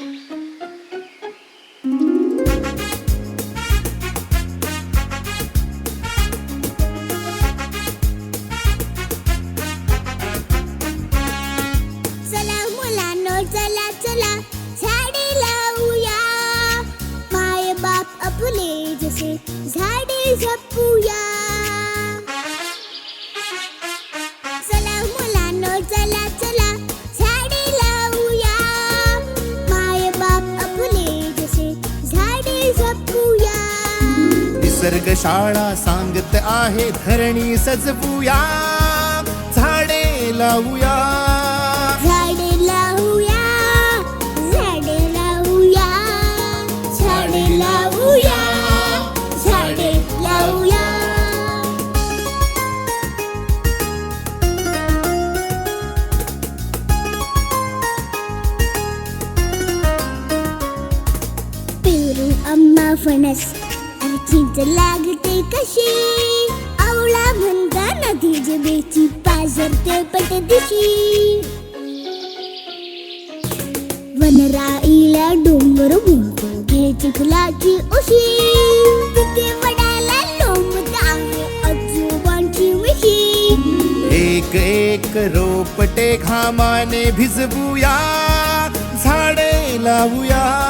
Zala, mulano, zala, zala. निसर्गशाळा सांगत आहे धरणी सजवूया झाडे लावूया. झाडे लावूया झाडे लावूया झाडे लावूया झाडे लावूया. पेरू फणस चिंच लागते कशी? आवळा म्हणता नदी जबेची पट दिशी. वनराईला डोंगर म्हणतो घे चिखलाची उशी. तिथे वडाला लोंबत आहे आजोबांची मिशी एक एक रोपटे घामाने भिजवूया झाडे लावूया.